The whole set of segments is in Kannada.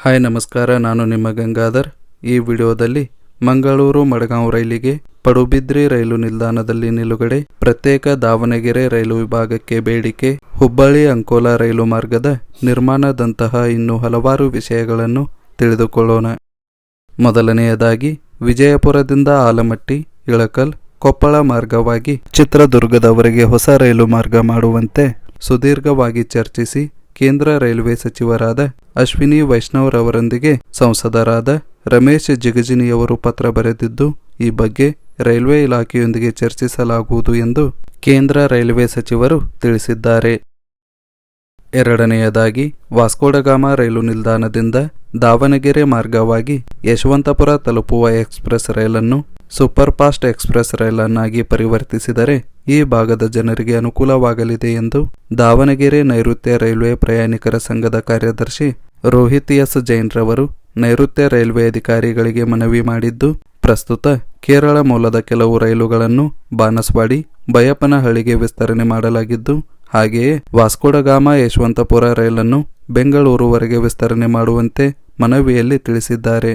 ಹಾಯ್, ನಮಸ್ಕಾರ. ನಾನು ನಿಮ್ಮ ಗಂಗಾಧರ್. ಈ ವಿಡಿಯೋದಲ್ಲಿ ಮಂಗಳೂರು ಮಡಗಾಂವ್ ರೈಲಿಗೆ ಪಡುಬಿದ್ರಿ ರೈಲು ನಿಲ್ದಾಣದಲ್ಲಿ ನಿಲುಗಡೆ ಪ್ರತ್ಯೇಕ ದಾವಣಗೆರೆ ರೈಲು ವಿಭಾಗಕ್ಕೆ ಬೇಡಿಕೆ, ಹುಬ್ಬಳ್ಳಿ ಅಂಕೋಲಾ ರೈಲು ಮಾರ್ಗದ ನಿರ್ಮಾಣದಂತಹ ಇನ್ನೂ ಹಲವಾರು ವಿಷಯಗಳನ್ನು ತಿಳಿದುಕೊಳ್ಳೋಣ. ಮೊದಲನೆಯದಾಗಿ, ವಿಜಯಪುರದಿಂದ ಆಲಮಟ್ಟಿ, ಇಳಕಲ್, ಕೊಪ್ಪಳ ಮಾರ್ಗವಾಗಿ ಚಿತ್ರದುರ್ಗದವರೆಗೆ ಹೊಸ ರೈಲು ಮಾರ್ಗ ಮಾಡುವಂತೆ ಸುದೀರ್ಘವಾಗಿ ಚರ್ಚಿಸಿ ಕೇಂದ್ರ ರೈಲ್ವೆ ಸಚಿವರಾದ ಅಶ್ವಿನಿ ವೈಷ್ಣವ್ರವರೊಂದಿಗೆ ಸಂಸದರಾದ ರಮೇಶ್ ಜಿಗಜಿನಿಯವರು ಪತ್ರ ಬರೆದಿದ್ದು, ಈ ಬಗ್ಗೆ ರೈಲ್ವೆ ಇಲಾಖೆಯೊಂದಿಗೆ ಚರ್ಚಿಸಲಾಗುವುದು ಎಂದು ಕೇಂದ್ರ ರೈಲ್ವೆ ಸಚಿವರು ತಿಳಿಸಿದ್ದಾರೆ. ಎರಡನೆಯದಾಗಿ ವಾಸ್ಕೋಡಗಾಮ ರೈಲು ನಿಲ್ದಾಣದಿಂದ ದಾವಣಗೆರೆ ಮಾರ್ಗವಾಗಿ ಯಶವಂತಪುರ ತಲುಪುವ ಎಕ್ಸ್ಪ್ರೆಸ್ ರೈಲನ್ನು ಸೂಪರ್ ಫಾಸ್ಟ್ ಎಕ್ಸ್ಪ್ರೆಸ್ ರೈಲನ್ನಾಗಿ ಪರಿವರ್ತಿಸಿದರೆ ಈ ಭಾಗದ ಜನರಿಗೆ ಅನುಕೂಲವಾಗಲಿದೆ ಎಂದು ದಾವಣಗೆರೆ ನೈಋತ್ಯ ರೈಲ್ವೆ ಪ್ರಯಾಣಿಕರ ಸಂಘದ ಕಾರ್ಯದರ್ಶಿ ರೋಹಿತ್ ಎಸ್ ಜೈನ್ರವರು ನೈಋತ್ಯ ರೈಲ್ವೆ ಅಧಿಕಾರಿಗಳಿಗೆ ಮನವಿ ಮಾಡಿದ್ದು, ಪ್ರಸ್ತುತ ಕೇರಳ ಮೂಲದ ಕೆಲವು ರೈಲುಗಳನ್ನು ಬಾನಸ್ವಾಡಿ, ಬಯಪ್ಪನಹಳ್ಳಿಗೆ ವಿಸ್ತರಣೆ ಮಾಡಲಾಗಿದ್ದು, ಹಾಗೆಯೇ ವಾಸ್ಕೋಡಗಾಮ ಯಶವಂತಪುರ ರೈಲನ್ನು ಬೆಂಗಳೂರುವರೆಗೆ ವಿಸ್ತರಣೆ ಮಾಡುವಂತೆ ಮನವಿಯಲ್ಲಿ ತಿಳಿಸಿದ್ದಾರೆ.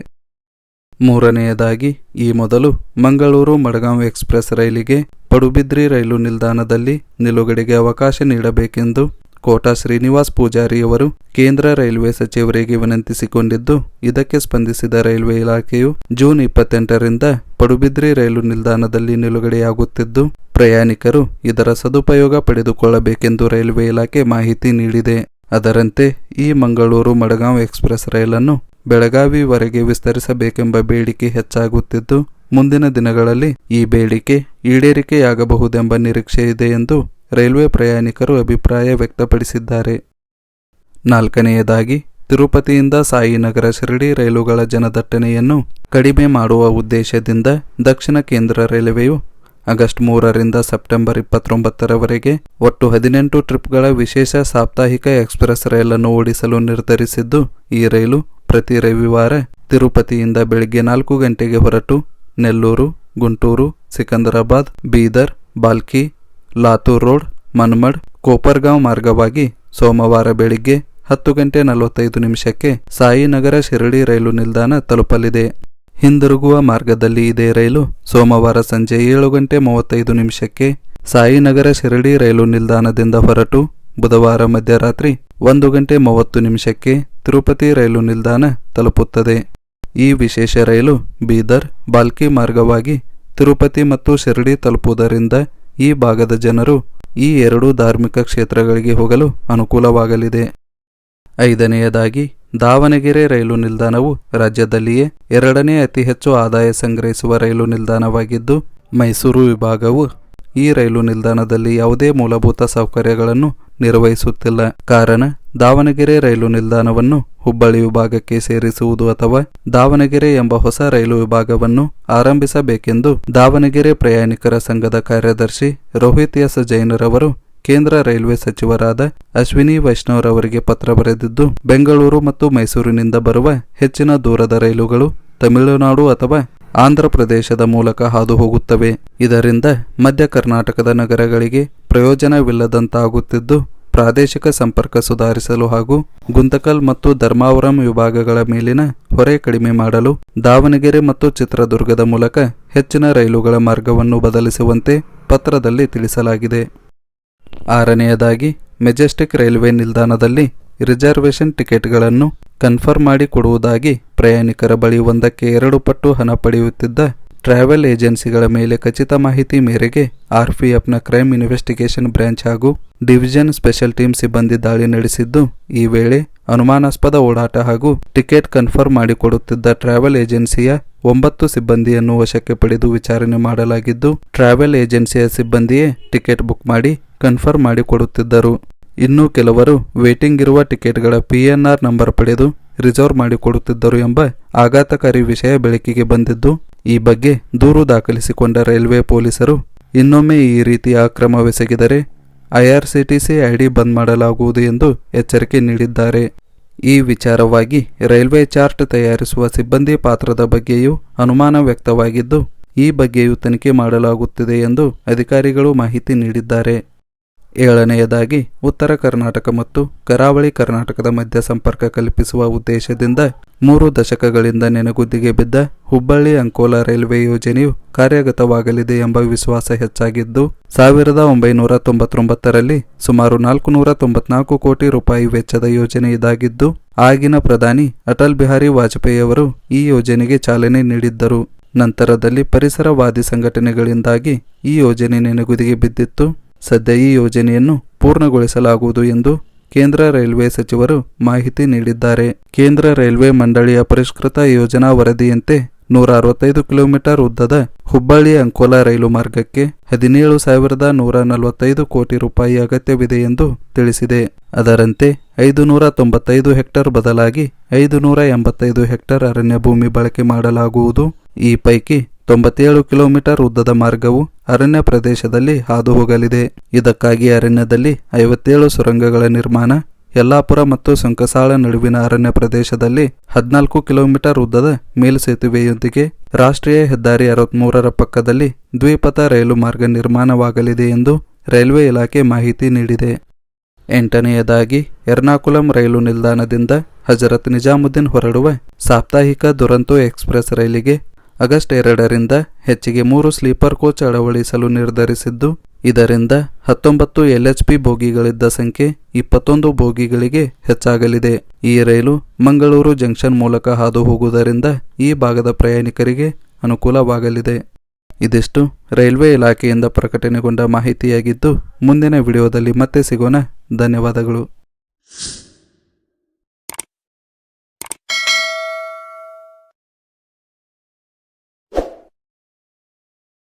ಮೂರನೆಯದಾಗಿ, ಈ ಮೊದಲು ಮಂಗಳೂರು ಮಡಗಾಂವ್ ಎಕ್ಸ್ಪ್ರೆಸ್ ರೈಲಿಗೆ ಪಡುಬಿದ್ರಿ ರೈಲು ನಿಲ್ದಾಣದಲ್ಲಿ ನಿಲುಗಡೆಗೆ ಅವಕಾಶ ನೀಡಬೇಕೆಂದು ಕೋಟಾ ಶ್ರೀನಿವಾಸ್ ಪೂಜಾರಿಯವರು ಕೇಂದ್ರ ರೈಲ್ವೆ ಸಚಿವರಿಗೆ ವಿನಂತಿಸಿಕೊಂಡಿದ್ದು, ಇದಕ್ಕೆ ಸ್ಪಂದಿಸಿದ ರೈಲ್ವೆ ಇಲಾಖೆಯು ಜೂನ್ ಇಪ್ಪತ್ತೆಂಟರಿಂದ ಪಡುಬಿದ್ರಿ ರೈಲು ನಿಲ್ದಾಣದಲ್ಲಿ ನಿಲುಗಡೆಯಾಗುತ್ತಿದ್ದು, ಪ್ರಯಾಣಿಕರು ಇದರ ಸದುಪಯೋಗ ಪಡೆದುಕೊಳ್ಳಬೇಕೆಂದು ರೈಲ್ವೆ ಇಲಾಖೆ ಮಾಹಿತಿ ನೀಡಿದೆ. ಅದರಂತೆ, ಈ ಮಂಗಳೂರು ಮಡಗಾಂವ್ ಎಕ್ಸ್ಪ್ರೆಸ್ ರೈಲನ್ನು ಬೆಳಗಾವಿವರೆಗೆ ವಿಸ್ತರಿಸಬೇಕೆಂಬ ಬೇಡಿಕೆ ಹೆಚ್ಚಾಗುತ್ತಿದ್ದು ಮುಂದಿನ ದಿನಗಳಲ್ಲಿ ಈ ಬೇಡಿಕೆ ಈಡೇರಿಕೆಯಾಗಬಹುದೆಂಬ ನಿರೀಕ್ಷೆ ಇದೆ ಎಂದು ರೈಲ್ವೆ ಪ್ರಯಾಣಿಕರು ಅಭಿಪ್ರಾಯ ವ್ಯಕ್ತಪಡಿಸಿದ್ದಾರೆ. ನಾಲ್ಕನೆಯದಾಗಿ, ತಿರುಪತಿಯಿಂದ ಸಾಯಿನಗರ ಶಿರಡಿ ರೈಲುಗಳ ಜನದಟ್ಟಣೆಯನ್ನು ಕಡಿಮೆ ಮಾಡುವ ಉದ್ದೇಶದಿಂದ ದಕ್ಷಿಣ ಕೇಂದ್ರ ರೈಲ್ವೆಯು ಆಗಸ್ಟ್ ಮೂರರಿಂದ ಸೆಪ್ಟೆಂಬರ್ ಇಪ್ಪತ್ತೊಂಬತ್ತರವರೆಗೆ ಒಟ್ಟು ಹದಿನೆಂಟು ಟ್ರಿಪ್ಗಳ ವಿಶೇಷ ಸಾಪ್ತಾಹಿಕ ಎಕ್ಸ್ಪ್ರೆಸ್ ರೈಲನ್ನು ಓಡಿಸಲು ನಿರ್ಧರಿಸಿದ್ದು, ಈ ರೈಲು ಪ್ರತಿ ರವಿವಾರ ತಿರುಪತಿಯಿಂದ ಬೆಳಗ್ಗೆ ನಾಲ್ಕು ಗಂಟೆಗೆ ಹೊರಟು ನೆಲ್ಲೂರು, ಗುಂಟೂರು, ಸಿಕಂದರಾಬಾದ್, ಬೀದರ್, ಬಾಲ್ಕಿ, ಲಾತೂರ್ ರೋಡ್, ಮನ್ಮಡ್, ಕೋಪರ್ಗಾಂವ್ ಮಾರ್ಗವಾಗಿ ಸೋಮವಾರ ಬೆಳಿಗ್ಗೆ ಹತ್ತು ಗಂಟೆ ನಲವತ್ತೈದು ನಿಮಿಷಕ್ಕೆ ಸಾಯಿನಗರ ಶಿರಡಿ ರೈಲು ನಿಲ್ದಾಣ ತಲುಪಲಿದೆ. ಹಿಂದಿರುಗುವ ಮಾರ್ಗದಲ್ಲಿ ಇದೇ ರೈಲು ಸೋಮವಾರ ಸಂಜೆ ಏಳು ಗಂಟೆ ಮೂವತ್ತೈದು ನಿಮಿಷಕ್ಕೆ ಸಾಯಿನಗರ ಶಿರಡಿ ರೈಲು ನಿಲ್ದಾಣದಿಂದ ಹೊರಟು ಬುಧವಾರ ಮಧ್ಯರಾತ್ರಿ ಒಂದು ಗಂಟೆ ಮೂವತ್ತು ನಿಮಿಷಕ್ಕೆ ತಿರುಪತಿ ರೈಲು ನಿಲ್ದಾಣ ತಲುಪುತ್ತದೆ. ಈ ವಿಶೇಷ ರೈಲು ಬೀದರ್, ಬಾಲ್ಕಿ ಮಾರ್ಗವಾಗಿ ತಿರುಪತಿ ಮತ್ತು ಶಿರಡಿ ತಲುಪುವುದರಿಂದ ಈ ಭಾಗದ ಜನರು ಈ ಎರಡೂ ಧಾರ್ಮಿಕ ಕ್ಷೇತ್ರಗಳಿಗೆ ಹೋಗಲು ಅನುಕೂಲವಾಗಲಿದೆ. ಐದನೆಯದಾಗಿ, ದಾವಣಗೆರೆ ರೈಲು ನಿಲ್ದಾಣವು ರಾಜ್ಯದಲ್ಲಿಯೇ ಎರಡನೇ ಅತಿ ಹೆಚ್ಚು ಆದಾಯ ಸಂಗ್ರಹಿಸುವ ರೈಲು ನಿಲ್ದಾಣವಾಗಿದ್ದು, ಮೈಸೂರು ವಿಭಾಗವು ಈ ರೈಲು ನಿಲ್ದಾಣದಲ್ಲಿ ಯಾವುದೇ ಮೂಲಭೂತ ಸೌಕರ್ಯಗಳನ್ನು ನಿರ್ವಹಿಸುತ್ತಿಲ್ಲ. ಕಾರಣ ದಾವಣಗೆರೆ ರೈಲು ನಿಲ್ದಾಣವನ್ನು ಹುಬ್ಬಳ್ಳಿ ವಿಭಾಗಕ್ಕೆ ಸೇರಿಸುವುದು ಅಥವಾ ದಾವಣಗೆರೆ ಎಂಬ ಹೊಸ ರೈಲು ವಿಭಾಗವನ್ನು ಆರಂಭಿಸಬೇಕೆಂದು ದಾವಣಗೆರೆ ಪ್ರಯಾಣಿಕರ ಸಂಘದ ಕಾರ್ಯದರ್ಶಿ ರೋಹಿತ್ ಎಸ್ ಜೈನರವರು ಕೇಂದ್ರ ರೈಲ್ವೆ ಸಚಿವರಾದ ಅಶ್ವಿನಿ ವೈಷ್ಣವರವರಿಗೆ ಪತ್ರ ಬರೆದಿದ್ದು, ಬೆಂಗಳೂರು ಮತ್ತು ಮೈಸೂರಿನಿಂದ ಬರುವ ಹೆಚ್ಚಿನ ದೂರದ ರೈಲುಗಳು ತಮಿಳುನಾಡು ಅಥವಾ ಆಂಧ್ರ ಪ್ರದೇಶದ ಮೂಲಕ ಹಾದು ಹೋಗುತ್ತವೆ ಇದರಿಂದ ಮಧ್ಯ ಕರ್ನಾಟಕದ ನಗರಗಳಿಗೆ ಪ್ರಯೋಜನವಿಲ್ಲದಂತಾಗುತ್ತಿದ್ದು ಪ್ರಾದೇಶಿಕ ಸಂಪರ್ಕ ಸುಧಾರಿಸಲು ಹಾಗೂ ಗುಂತಕಲ್ ಮತ್ತು ಧರ್ಮಾವರಂ ವಿಭಾಗಗಳ ಮೇಲಿನ ಹೊರೆ ಕಡಿಮೆ ಮಾಡಲು ದಾವಣಗೆರೆ ಮತ್ತು ಚಿತ್ರದುರ್ಗದ ಮೂಲಕ ಹೆಚ್ಚಿನ ರೈಲುಗಳ ಮಾರ್ಗವನ್ನು ಬದಲಿಸುವಂತೆ ಪತ್ರದಲ್ಲಿ ತಿಳಿಸಲಾಗಿದೆ. ಆರನೆಯದಾಗಿ, ಮೆಜೆಸ್ಟಿಕ್ ರೈಲ್ವೆ ನಿಲ್ದಾಣದಲ್ಲಿ ರಿಸರ್ವೇಷನ್ ಟಿಕೆಟ್ಗಳನ್ನು ಕನ್ಫರ್ಮ್ ಮಾಡಿ ಕೊಡುವುದಾಗಿ ಪ್ರಯಾಣಿಕರ ಬಳಿ ಒಂದಕ್ಕೆ ಎರಡು ಪಟ್ಟು ಹಣ ಪಡೆಯುತ್ತಿದ್ದ ಟ್ರಾವೆಲ್ ಏಜೆನ್ಸಿಗಳ ಮೇಲೆ ಖಚಿತ ಮಾಹಿತಿ ಮೇರೆಗೆ ಆರ್ಪಿಎಫ್ನ ಕ್ರೈಮ್ ಇನ್ವೆಸ್ಟಿಗೇಷನ್ ಬ್ರಾಂಚ್ ಹಾಗೂ ಡಿವಿಷನ್ ಸ್ಪೆಷಲ್ ಟೀಮ್ ಸಿಬ್ಬಂದಿ ದಾಳಿ ನಡೆಸಿದ್ದು, ಈ ವೇಳೆ ಅನುಮಾನಾಸ್ಪದ ಓಡಾಟ ಹಾಗೂ ಟಿಕೆಟ್ ಕನ್ಫರ್ಮ್ ಮಾಡಿಕೊಡುತ್ತಿದ್ದ ಟ್ರಾವೆಲ್ ಏಜೆನ್ಸಿಯ ಒಂಬತ್ತು ಸಿಬ್ಬಂದಿಯನ್ನು ವಶಕ್ಕೆ ಪಡೆದು ವಿಚಾರಣೆ ಮಾಡಲಾಗಿದ್ದು, ಟ್ರಾವೆಲ್ ಏಜೆನ್ಸಿಯ ಸಿಬ್ಬಂದಿಯೇ ಟಿಕೆಟ್ ಬುಕ್ ಮಾಡಿ ಕನ್ಫರ್ಮ್ ಮಾಡಿಕೊಡುತ್ತಿದ್ದರು. ಇನ್ನು ಕೆಲವರು ವೇಟಿಂಗ್ ಇರುವ ಟಿಕೆಟ್ಗಳ ಪಿಎನ್ಆರ್ ನಂಬರ್ ಪಡೆದು ರಿಸರ್ವ್ ಮಾಡಿಕೊಡುತ್ತಿದ್ದರು ಎಂಬ ಆಘಾತಕಾರಿ ವಿಷಯ ಬೆಳಕಿಗೆ ಬಂದಿದ್ದು ಈ ಬಗ್ಗೆ ದೂರು ದಾಖಲಿಸಿಕೊಂಡ ರೈಲ್ವೆ ಪೊಲೀಸರು ಇನ್ನೊಮ್ಮೆ ಈ ರೀತಿಯ ಅಕ್ರಮವೆಸಗಿದರೆ ಐಆರ್ಸಿಟಿಸಿ ಐಡಿ ಬಂದ್ ಮಾಡಲಾಗುವುದು ಎಂದು ಎಚ್ಚರಿಕೆ ನೀಡಿದ್ದಾರೆ. ಈ ವಿಚಾರವಾಗಿ ರೈಲ್ವೆ ಚಾರ್ಟ್ ತಯಾರಿಸುವ ಸಿಬ್ಬಂದಿ ಪಾತ್ರದ ಬಗ್ಗೆಯೂ ಅನುಮಾನ ವ್ಯಕ್ತವಾಗಿದ್ದು, ಈ ಬಗ್ಗೆಯೂ ತನಿಖೆ ಮಾಡಲಾಗುತ್ತಿದೆ ಎಂದು ಅಧಿಕಾರಿಗಳು ಮಾಹಿತಿ ನೀಡಿದ್ದಾರೆ. ಏಳನೆಯದಾಗಿ, ಉತ್ತರ ಕರ್ನಾಟಕ ಮತ್ತು ಕರಾವಳಿ ಕರ್ನಾಟಕದ ಮಧ್ಯ ಸಂಪರ್ಕ ಕಲ್ಪಿಸುವ ಉದ್ದೇಶದಿಂದ ಮೂರು ದಶಕಗಳಿಂದ ನೆನಗುದ್ದಿಗೆ ಬಿದ್ದ ಹುಬ್ಬಳ್ಳಿ ಅಂಕೋಲಾ ರೈಲ್ವೆ ಯೋಜನೆಯು ಕಾರ್ಯಗತವಾಗಲಿದೆ ಎಂಬ ವಿಶ್ವಾಸ ಹೆಚ್ಚಾಗಿದ್ದು, ಸಾವಿರದ ಒಂಬೈನೂರ ತೊಂಬತ್ತೊಂಬತ್ತರಲ್ಲಿ ಸುಮಾರು ನಾಲ್ಕುನೂರ ತೊಂಬತ್ನಾಲ್ಕು ಕೋಟಿ ರೂಪಾಯಿ ವೆಚ್ಚದ ಯೋಜನೆ ಇದಾಗಿದ್ದು, ಆಗಿನ ಪ್ರಧಾನಿ ಅಟಲ್ ಬಿಹಾರಿ ವಾಜಪೇಯಿ ಅವರು ಈ ಯೋಜನೆಗೆ ಚಾಲನೆ ನೀಡಿದ್ದರು. ನಂತರದಲ್ಲಿ ಪರಿಸರವಾದಿ ಸಂಘಟನೆಗಳಿಂದಾಗಿ ಈ ಯೋಜನೆ ನೆನೆಗುದಿಗೆ ಬಿದ್ದಿತ್ತು. ಸದ್ಯ ಈ ಯೋಜನೆಯನ್ನು ಪೂರ್ಣಗೊಳಿಸಲಾಗುವುದು ಎಂದು ಕೇಂದ್ರ ರೈಲ್ವೆ ಸಚಿವರು ಮಾಹಿತಿ ನೀಡಿದ್ದಾರೆ. ಕೇಂದ್ರ ರೈಲ್ವೆ ಮಂಡಳಿಯ ಪರಿಷ್ಕೃತ ಯೋಜನಾ ವರದಿಯಂತೆ ನೂರ ಅರವತ್ತೈದು ಕಿಲೋಮೀಟರ್ ಉದ್ದದ ಹುಬ್ಬಳ್ಳಿ ಅಂಕೋಲಾ ರೈಲು ಮಾರ್ಗಕ್ಕೆ ಹದಿನೇಳು ಸಾವಿರದ ನೂರ ನಲವತ್ತೈದು ಕೋಟಿ ರೂಪಾಯಿ ಅಗತ್ಯವಿದೆ ಎಂದು ತಿಳಿಸಿದೆ. ಅದರಂತೆ ಐದು ನೂರ ತೊಂಬತ್ತೈದು ಹೆಕ್ಟರ್ ಬದಲಾಗಿ ಐದು ನೂರ ಎಂಬತ್ತೈದು ಹೆಕ್ಟರ್ ಅರಣ್ಯ ಭೂಮಿ ಬಳಕೆ ಮಾಡಲಾಗುವುದು. ಈ ಪೈಕಿ ತೊಂಬತ್ತೇಳು ಕಿಲೋಮೀಟರ್ ಉದ್ದದ ಮಾರ್ಗವು ಅರಣ್ಯ ಪ್ರದೇಶದಲ್ಲಿ ಹಾದು ಹೋಗಲಿದೆ ಇದಕ್ಕಾಗಿ ಅರಣ್ಯದಲ್ಲಿ ಐವತ್ತೇಳು ಸುರಂಗಗಳ ನಿರ್ಮಾಣ, ಯಲ್ಲಾಪುರ ಮತ್ತು ಸುಂಕಸಾಳ ನಡುವಿನ ಅರಣ್ಯ ಪ್ರದೇಶದಲ್ಲಿ ಹದಿನಾಲ್ಕು ಕಿಲೋಮೀಟರ್ ಉದ್ದದ ಮೇಲ್ಸೇತುವೆಯೊಂದಿಗೆ ರಾಷ್ಟ್ರೀಯ ಹೆದ್ದಾರಿ ಅರವತ್ಮೂರರ ಪಕ್ಕದಲ್ಲಿ ದ್ವಿಪಥ ರೈಲು ಮಾರ್ಗ ನಿರ್ಮಾಣವಾಗಲಿದೆ ಎಂದು ರೈಲ್ವೆ ಇಲಾಖೆ ಮಾಹಿತಿ ನೀಡಿದೆ. ಎಂಟನೆಯದಾಗಿ, ಎರ್ನಾಕುಲಂ ರೈಲು ನಿಲ್ದಾಣದಿಂದ ಹಜರತ್ ನಿಜಾಮುದ್ದೀನ್ ಹೊರಡುವ ಸಾಪ್ತಾಹಿಕ ದುರಂತೋ ಎಕ್ಸ್ಪ್ರೆಸ್ ರೈಲಿಗೆ ಆಗಸ್ಟ್ ಎರಡರಿಂದ ಹೆಚ್ಚಿಗೆ ಮೂರು ಸ್ಲೀಪರ್ ಕೋಚ್ ಅಳವಡಿಸಲು ನಿರ್ಧರಿಸಿದ್ದು, ಇದರಿಂದ ಹತ್ತೊಂಬತ್ತು ಎಲ್ಎಚ್ಪಿ ಬೋಗಿಗಳಿದ್ದ ಸಂಖ್ಯೆ ಇಪ್ಪತ್ತೊಂದು ಬೋಗಿಗಳಿಗೆ ಹೆಚ್ಚಾಗಲಿದೆ. ಈ ರೈಲು ಮಂಗಳೂರು ಜಂಕ್ಷನ್ ಮೂಲಕ ಹಾದು ಹೋಗುವುದರಿಂದ ಈ ಭಾಗದ ಪ್ರಯಾಣಿಕರಿಗೆ ಅನುಕೂಲವಾಗಲಿದೆ. ಇದಿಷ್ಟು ರೈಲ್ವೆ ಇಲಾಖೆಯಿಂದ ಪ್ರಕಟಣೆಗೊಂಡ ಮಾಹಿತಿಯಾಗಿದ್ದು, ಮುಂದಿನ ವಿಡಿಯೋದಲ್ಲಿ ಮತ್ತೆ ಸಿಗೋಣ. ಧನ್ಯವಾದಗಳು.